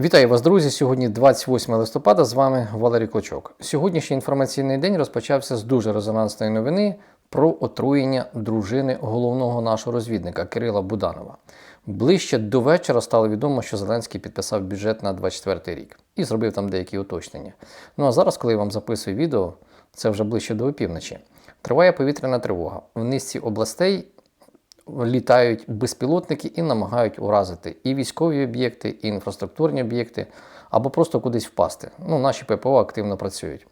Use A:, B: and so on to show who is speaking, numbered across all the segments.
A: Вітаю вас, друзі! Сьогодні 28 листопада. З вами Валерій Клочок. Сьогоднішній інформаційний день розпочався з дуже резонансної новини про отруєння дружини головного нашого розвідника Кирила Буданова. Ближче до вечора стало відомо, що Зеленський підписав бюджет на 24 рік і зробив там деякі уточнення. Ну а зараз, коли я вам записую відео, це вже ближче до опівночі. Триває повітряна тривога. В низці областей літають безпілотники і намагають уразити і військові об'єкти, і інфраструктурні об'єкти, або просто кудись впасти. Ну, наші ППО активно працюють.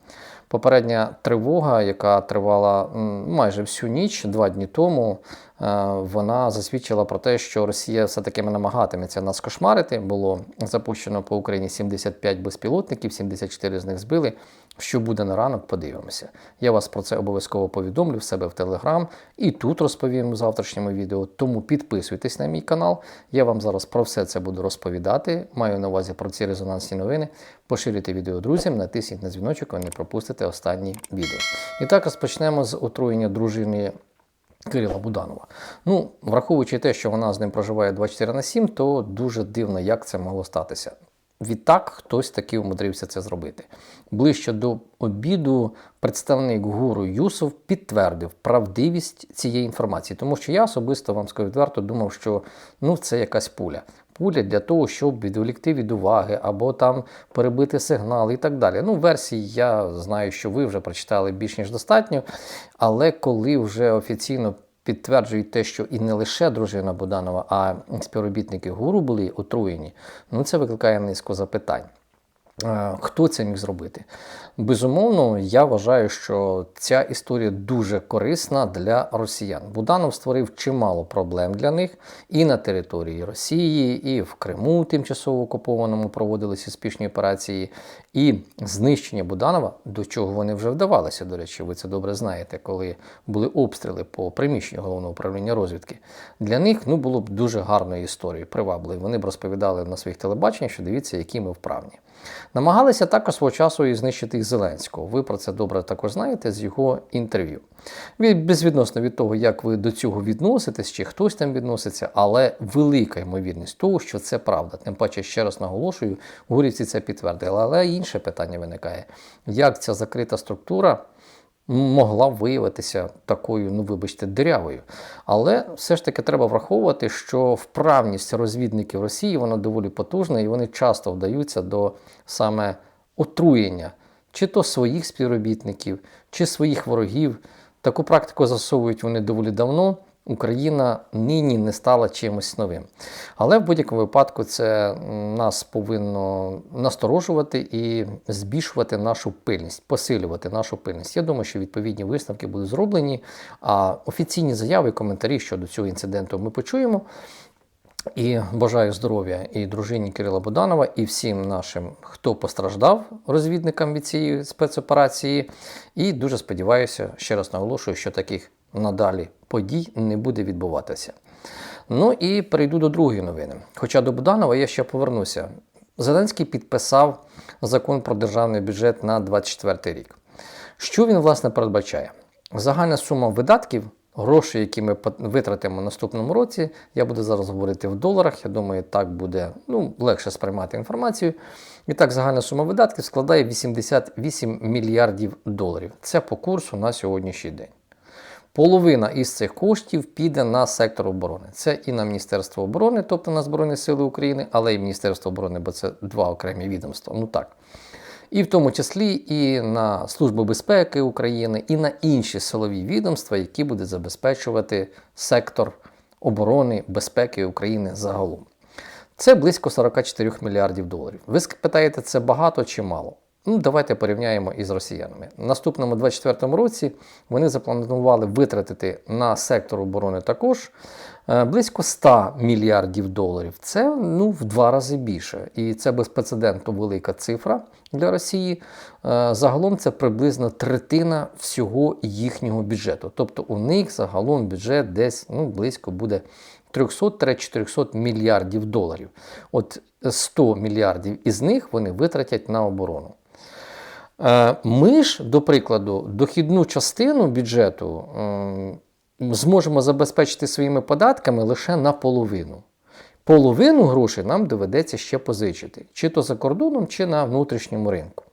A: Попередня тривога, яка тривала майже всю ніч, два дні тому, е, вона засвідчила про те, що Росія все-таки намагатиметься нас кошмарити. Було запущено по Україні 75 безпілотників, 74 з них збили. Що буде на ранок, подивимося. Я вас про це обов'язково повідомлю в себе в Телеграм і тут розповім у завтрашньому відео. Тому підписуйтесь на мій канал. Я вам зараз про все це буду розповідати. Маю на увазі про ці резонансні новини. Поширюйте відео друзям, натисніть на дзвіночок, ви не пропустите останні відео. І так розпочнемо з отруєння дружини. Кирила Буданова. Ну, враховуючи те, що вона з ним проживає 24 на 7, то дуже дивно, як це могло статися. Відтак хтось таки умудрився це зробити. Ближче до обіду представник гуру Юсов підтвердив правдивість цієї інформації, тому що я особисто вам скажу відверто думав, що ну це якась пуля. Пуля для того, щоб відволікти від уваги або там перебити сигнал і так далі. Ну, версії я знаю, що ви вже прочитали більш ніж достатньо, але коли вже офіційно підтверджують те, що і не лише дружина Буданова, а співробітники гуру були отруєні, ну це викликає низку запитань. Е, Хто це міг зробити? Безумовно, я вважаю, що ця історія дуже корисна для росіян. Буданов створив чимало проблем для них і на території Росії, і в Криму, тимчасово окупованому, проводилися успішні операції, і знищення Буданова, до чого вони вже вдавалися. До речі, ви це добре знаєте, коли були обстріли по приміщенню головного управління розвідки. Для них ну було б дуже гарною історією, привабливою. Вони б розповідали на своїх телебаченнях, що дивіться, які ми вправні. Намагалися також свого часу і знищити і Зеленського. Ви про це добре також знаєте з його інтерв'ю. Від- Безвідносно від того, як ви до цього відноситесь, чи хтось там відноситься, але велика ймовірність того, що це правда. Тим паче, ще раз наголошую, гурівці це підтвердили. Але інше питання виникає: як ця закрита структура могла виявитися такою, ну вибачте, дирявою. Але все ж таки треба враховувати, що вправність розвідників Росії вона доволі потужна, і вони часто вдаються до саме отруєння чи то своїх співробітників, чи своїх ворогів. Таку практику засовують вони доволі давно. Україна нині не стала чимось новим. Але в будь-якому випадку це нас повинно насторожувати і збільшувати нашу пильність, посилювати нашу пильність. Я думаю, що відповідні висновки будуть зроблені, а офіційні заяви, і коментарі щодо цього інциденту ми почуємо. І бажаю здоров'я і дружині Кирила Буданова, і всім нашим, хто постраждав розвідникам від цієї спецоперації. І дуже сподіваюся, ще раз наголошую, що таких надалі подій не буде відбуватися. Ну і перейду до другої новини. Хоча до Буданова я ще повернуся. Зеленський підписав закон про державний бюджет на 2024 рік. Що він, власне, передбачає? Загальна сума видатків, гроші, які ми витратимо наступному році, я буду зараз говорити в доларах. Я думаю, так буде ну, легше сприймати інформацію. І так, загальна сума видатків складає 88 мільярдів доларів. Це по курсу на сьогоднішній день. Половина із цих коштів піде на сектор оборони. Це і на Міністерство оборони, тобто на Збройні Сили України, але і Міністерство оборони, бо це два окремі відомства. Ну так. І в тому числі і на Службу безпеки України, і на інші силові відомства, які будуть забезпечувати сектор оборони безпеки України загалом. Це близько 44 мільярдів доларів. Ви питаєте, це багато чи мало? Ну, давайте порівняємо із росіянами. В наступному 24 році вони запланували витратити на сектор оборони також е, близько 100 мільярдів доларів. Це ну, в два рази більше. І це безпрецедентно велика цифра для Росії. Е, Загалом це приблизно третина всього їхнього бюджету. Тобто у них загалом бюджет десь ну, близько буде 300-400 мільярдів доларів. От 100 мільярдів із них вони витратять на оборону. Е, Ми ж, до прикладу, дохідну частину бюджету зможемо забезпечити своїми податками лише наполовину. половину грошей нам доведеться ще позичити, чи то за кордоном, чи на внутрішньому ринку.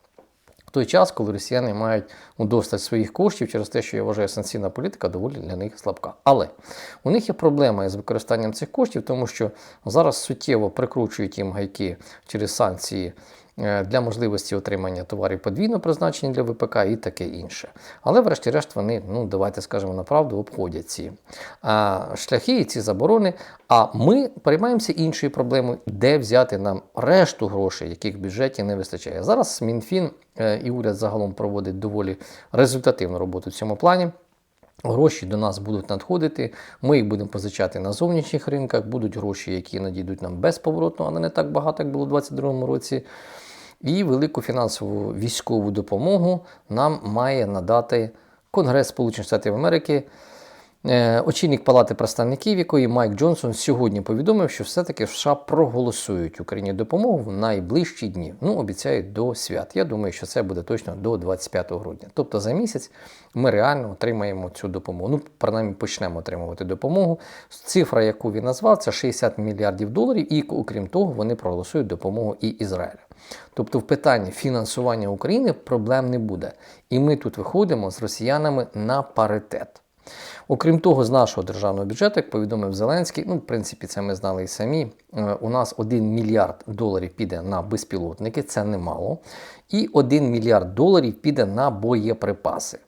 A: В той час, коли росіяни мають удосталь своїх коштів через те, що я вважаю, санкційна політика доволі для них слабка. Але у них є проблема із використанням цих коштів, тому що зараз суттєво прикручують їм гайки через санкції для можливості отримання товарів подвійно призначені для ВПК і таке інше. Але, врешті-решт, вони, ну давайте скажемо на правду, обходять ці шляхи і ці заборони. А ми переймаємося іншою проблемою, де взяти нам решту грошей, яких в бюджеті не вистачає. Зараз Мінфін е, і уряд загалом проводить доволі результативну роботу в цьому плані. Гроші до нас будуть надходити, ми їх будемо позичати на зовнішніх ринках, будуть гроші, які надійдуть нам безповоротно, але не так багато, як було у 2022 році. І велику фінансову військову допомогу нам має надати Конгрес Сполучених Штатів Америки. Е, Очільник Палати представників, якої Майк Джонсон сьогодні повідомив, що все-таки США проголосують Україні допомогу в найближчі дні. Ну, обіцяють до свят. Я думаю, що це буде точно до 25 грудня. Тобто за місяць ми реально отримаємо цю допомогу. Ну, принаймні почнемо отримувати допомогу. Цифра, яку він назвав, це 60 мільярдів доларів, і окрім того, вони проголосують допомогу і Ізраїлю. Тобто, в питанні фінансування України проблем не буде. І ми тут виходимо з росіянами на паритет. Окрім того, з нашого державного бюджету, як повідомив Зеленський, ну, в принципі, це ми знали і самі. е, У нас 1 мільярд доларів піде на безпілотники, це немало. І 1 мільярд доларів піде на боєприпаси.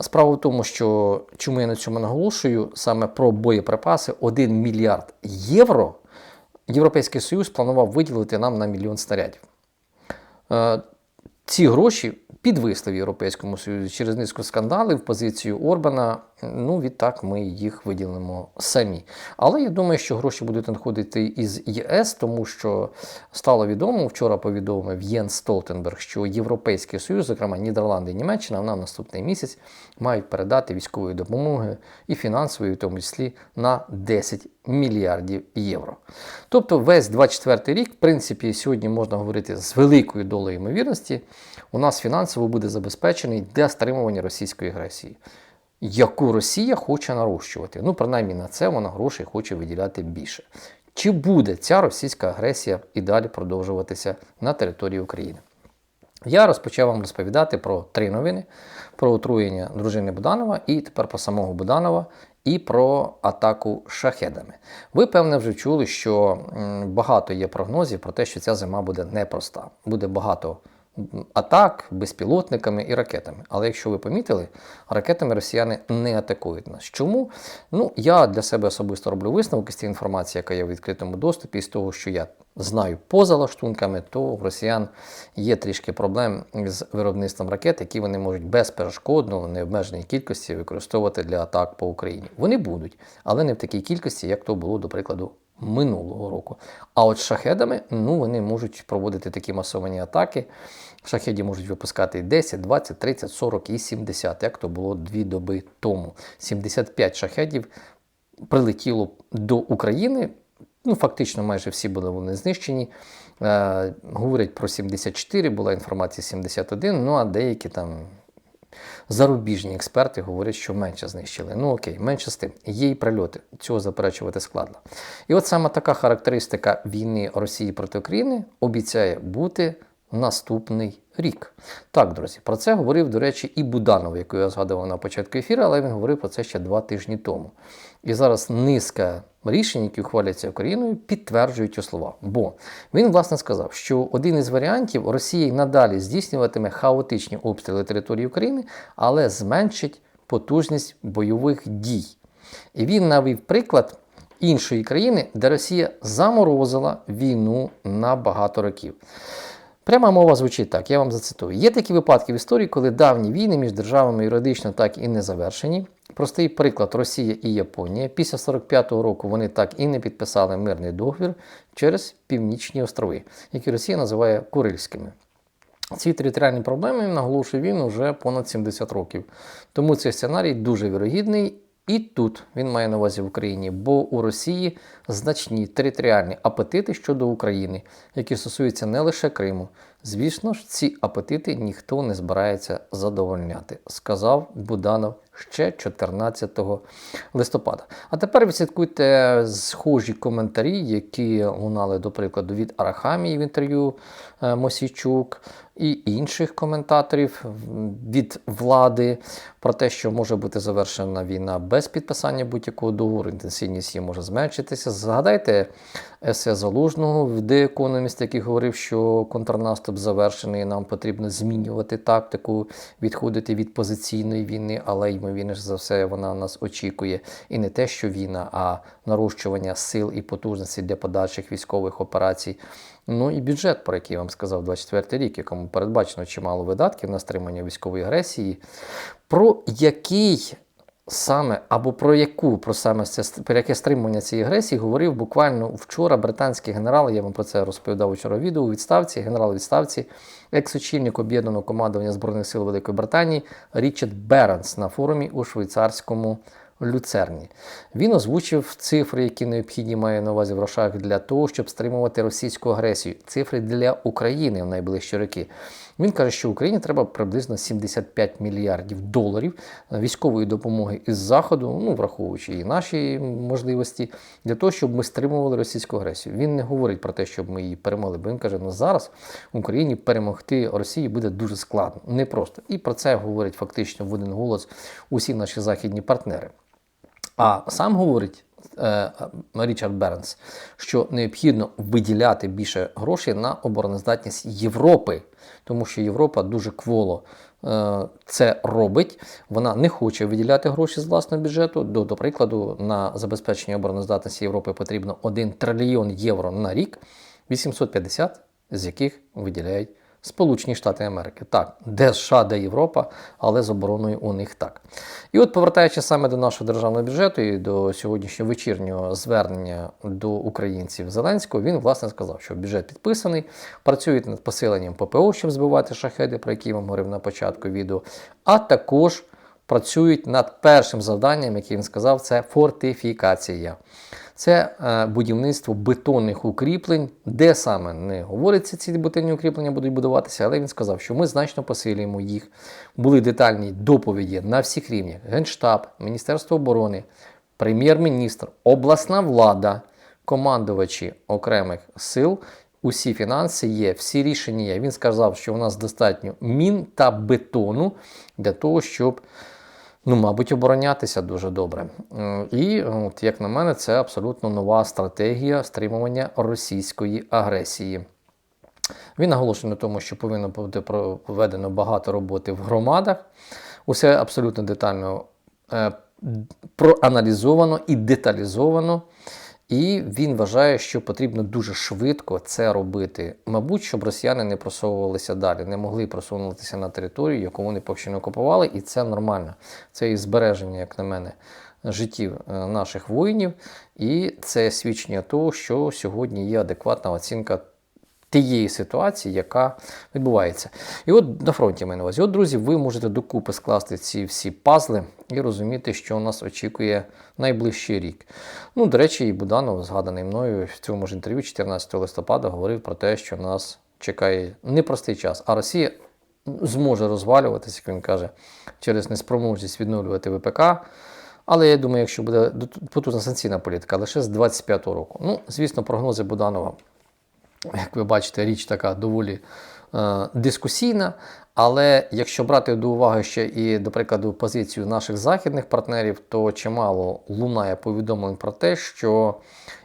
A: Справа в тому, що чому я на цьому наголошую, саме про боєприпаси 1 мільярд євро Європейський Союз планував виділити нам на мільйон снарядів. Е, Ці гроші підвисли в Європейському Союзі через низку скандалів, позицію Орбана. Ну, відтак ми їх виділимо самі. Але я думаю, що гроші будуть надходити із ЄС, тому що стало відомо, вчора повідомив Єн Столтенберг, що Європейський Союз, зокрема Нідерланди і Німеччина, на наступний місяць мають передати військової допомоги і фінансової, в тому числі на 10 мільярдів євро. Тобто весь 24 рік, в принципі, сьогодні можна говорити з великою долею ймовірності, у нас фінансово буде забезпечений для стримування російської агресії, яку Росія хоче нарощувати. Ну, принаймні на це вона грошей хоче виділяти більше. Чи буде ця російська агресія і далі продовжуватися на території України? Я розпочав вам розповідати про три новини: про отруєння дружини Буданова і тепер про самого Буданова і про атаку шахедами. Ви, певне, вже чули, що багато є прогнозів про те, що ця зима буде непроста. Буде багато атак безпілотниками і ракетами. Але якщо ви помітили, ракетами росіяни не атакують нас. Чому? Ну, я для себе особисто роблю висновок із тієї інформації, яка є в відкритому доступі, з того, що я знаю поза лаштунками, то в росіян є трішки проблем з виробництвом ракет, які вони можуть безперешкодно, в необмеженій кількості використовувати для атак по Україні. Вони будуть, але не в такій кількості, як то було, до прикладу, минулого року. А от шахедами ну, вони можуть проводити такі масовані атаки. Шахеді можуть випускати і 10, 20, 30, 40 і 70, як то було дві доби тому. 75 шахедів прилетіло до України. Ну, фактично, майже всі були вони знищені. Е, говорять про 74, була інформація 71, ну а деякі там зарубіжні експерти говорять, що менше знищили. Ну окей, менше з тим. Є і прильоти, цього заперечувати складно. І от саме така характеристика війни Росії проти України обіцяє бути наступний рік. Так, друзі, про це говорив, до речі, і Буданов, яку я згадував на початку ефіру, але він говорив про це ще два тижні тому. І зараз низка рішень, які ухваляться Україною, підтверджують ці слова. Бо він, власне, сказав, що один із варіантів Росія надалі здійснюватиме хаотичні обстріли території України, але зменшить потужність бойових дій. І він навів приклад іншої країни, де Росія заморозила війну на багато років. Пряма мова звучить так, я вам зацитую. Є такі випадки в історії, коли давні війни між державами юридично так і не завершені. Простий приклад Росія і Японія. Після 45-го року вони так і не підписали мирний договір через Північні острови, які Росія називає Курильськими. Ці територіальні проблеми наголошує він вже понад 70 років. Тому цей сценарій дуже вірогідний. І тут він має на увазі в Україні, бо у Росії значні територіальні апетити щодо України, які стосуються не лише Криму. Звісно ж, ці апетити ніхто не збирається задовольняти, сказав Буданов ще 14 листопада. А тепер відслідкуйте схожі коментарі, які лунали, до прикладу, від Арахамії в інтерв'ю е, Мосійчук і інших коментаторів від влади про те, що може бути завершена війна без підписання будь-якого договору, інтенсивність її може зменшитися. Згадайте есе Залужного в Economist, який говорив, що контрнаступ завершений, нам потрібно змінювати тактику, відходити від позиційної війни, але ймовірніше за все вона нас очікує. І не те, що війна, а нарощування сил і потужності для подальших військових операцій. Ну і бюджет, про який я вам сказав, 24 рік, якому передбачено чимало видатків на стримання військової агресії, про який саме або про яку про саме про яке стримування цієї агресії говорив буквально вчора британський генерал. Я вам про це розповідав вчора відео у відставці, генерал у відставці, екс-очільник об'єднаного командування Збройних сил Великої Британії Річард Беренс на форумі у швейцарському. Люцерні. Він озвучив цифри, які необхідні має на увазі в грошах для того, щоб стримувати російську агресію. Цифри для України в найближчі роки. Він каже, що Україні треба приблизно 75 мільярдів доларів військової допомоги із заходу, ну враховуючи і наші можливості, для того, щоб ми стримували російську агресію. Він не говорить про те, щоб ми її перемогли, бо він каже, ну зараз Україні перемогти Росії буде дуже складно, непросто. І про це говорять фактично в один голос усі наші західні партнери. А сам говорить е, Річард Бернс, що необхідно виділяти більше грошей на обороноздатність Європи, тому що Європа дуже кволо е, це робить. Вона не хоче виділяти гроші з власного бюджету. До, до прикладу, на забезпечення обороноздатності Європи потрібно 1 трильйон євро на рік, 850 з яких виділяють. Сполучені Штати Америки. Так, де США, де Європа, але з обороною у них так. І от, повертаючись саме до нашого державного бюджету і до сьогоднішнього вечірнього звернення до українців Зеленського, він власне сказав, що бюджет підписаний, працюють над посиленням ППО, щоб збивати шахеди, про які я вам говорив на початку відео, а також працюють над першим завданням, яке він сказав, це фортифікація. Це е, будівництво бетонних укріплень, де саме не говориться, ці бетонні укріплення будуть будуватися, але він сказав, що ми значно посилюємо їх. Були детальні доповіді на всіх рівнях: Генштаб, Міністерство оборони, прем'єр-міністр, обласна влада, командувачі окремих сил. Усі фінанси є, всі рішення є. Він сказав, що у нас достатньо мін та бетону для того, щоб ну, мабуть, оборонятися дуже добре. Е, і, от, як на мене, це абсолютно нова стратегія стримування російської агресії. Він наголошує на тому, що повинно бути проведено багато роботи в громадах. Усе абсолютно детально е, проаналізовано і деталізовано. І він вважає, що потрібно дуже швидко це робити. Мабуть, щоб росіяни не просовувалися далі, не могли просунутися на територію, яку вони поки що не окупували, і це нормально. Це і збереження, як на мене, життів е, наших воїнів, і це свідчення того, що сьогодні є адекватна оцінка тієї ситуації, яка відбувається. І от на фронті маю на увазі. От, друзі, ви можете докупи скласти ці всі пазли і розуміти, що нас очікує найближчий рік. Ну, до речі, і Буданов, згаданий мною в цьому ж інтерв'ю 14 листопада, говорив про те, що нас чекає непростий час, а Росія зможе розвалюватися, як він каже, через неспроможність відновлювати ВПК. Але я думаю, якщо буде потужна санкційна політика, лише з 25-го року. Ну, звісно, прогнози Буданова як ви бачите, річ така доволі е, дискусійна. Але якщо брати до уваги ще і, до прикладу, позицію наших західних партнерів, то чимало лунає повідомлень про те, що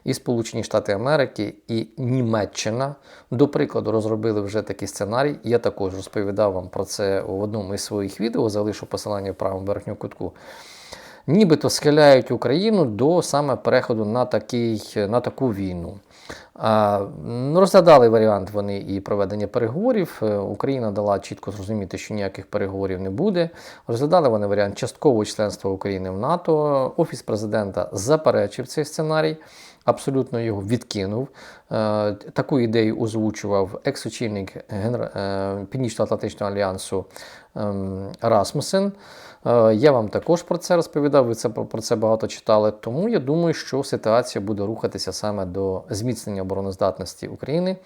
A: і Сполучені Штати Америки, і Німеччина, до прикладу, розробили вже такий сценарій. Я також розповідав вам про це в одному із своїх відео, залишу посилання в правому верхньому кутку. Нібито схиляють Україну до саме переходу на такий, на таку війну. Ну, розглядали варіант вони і проведення переговорів. Е, Україна дала чітко зрозуміти, що ніяких переговорів не буде. Розглядали вони варіант часткового членства України в НАТО. Офіс президента заперечив цей сценарій, абсолютно його відкинув. Е, таку ідею озвучував екс-очільник е, Північно-Атлантичного альянсу ем, Расмусен. Я вам також про це розповідав, ви це про це багато читали. Тому я думаю, що ситуація буде рухатися саме до зміцнення обороноздатності України,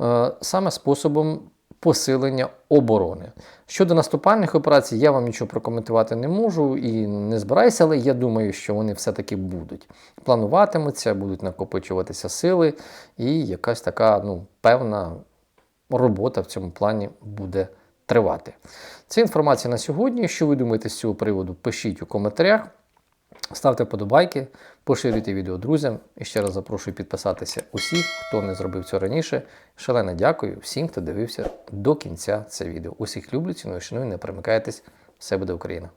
A: е, саме способом посилення оборони. Щодо наступальних операцій, я вам нічого прокоментувати не можу і не збираюся, але я думаю, що вони все-таки будуть. Плануватимуться, будуть накопичуватися сили, і якась така ну, певна робота в цьому плані буде тривати. Це інформація на сьогодні. Що ви думаєте з цього приводу? Пишіть у коментарях. Ставте подобайки, поширюйте відео друзям. І ще раз запрошую підписатися усіх, хто не зробив це раніше. Шалено дякую всім, хто дивився до кінця це відео. Усіх люблю, ціную, шаную, не перемикайтесь. Все буде Україна!